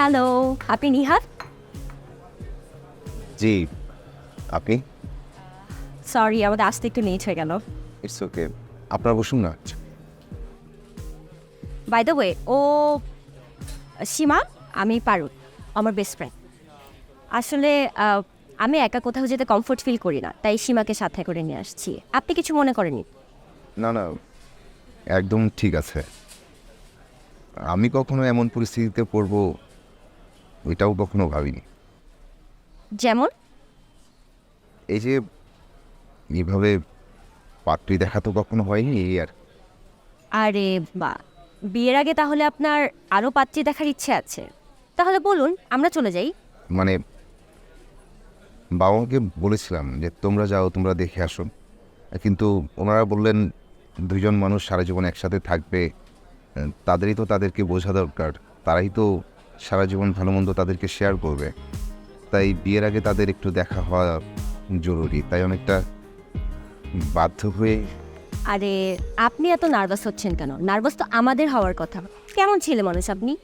Hello আপনি নিহার? জি আপনি? Sorry আমাদের আসতে একটু লেট হয়ে গেল। ইটস ওকে আপনারা বসুন না। বাই দ্য ওয়ে ও সীমা আমি পারুল আমার বেস্ট ফ্রেন্ড আসলে আমি একা কোথাও যেতে কমফোর্ট ফিল করি না তাই সীমাকে সাথে করে নিয়ে আসছি। আপনি কিছু মনে করেননি? না না একদম ঠিক আছে। আমি কখনো এমন পরিস্থিতিতে পড়ব এটাও কখনো ভাবিনি। যেমন? এই যে এইভাবে পাত্রী দেখা তো কখনো হয়নি এই আর। আরে বা বিয়ের আগে তাহলে আপনার আরও পাত্রী দেখার ইচ্ছে আছে। তাহলে বলুন আমরা চলে যাই। মানে বাবা মাকে বলেছিলাম যে তোমরা যাও তোমরা দেখে আসো। কিন্তু ওনারা বললেন দুজন মানুষ সারা জীবন একসাথে থাকবে তাদেরই তো তাদেরকে বোঝা দরকার। তারাই তো সারা জীবন ভালো মন্দ তাদেরকে শেয়ার করবে। তাই বিয়ের আগে তাদের একটু দেখা হওয়া জরুরি। তাই অনেকটা বাধ্য হয়ে আরে, আপনি এত নার্ভাস হচ্ছেন কেন? নার্ভাস তো আমাদের হওয়ার কথা। কেমন ছেলে মানুষ আপনি?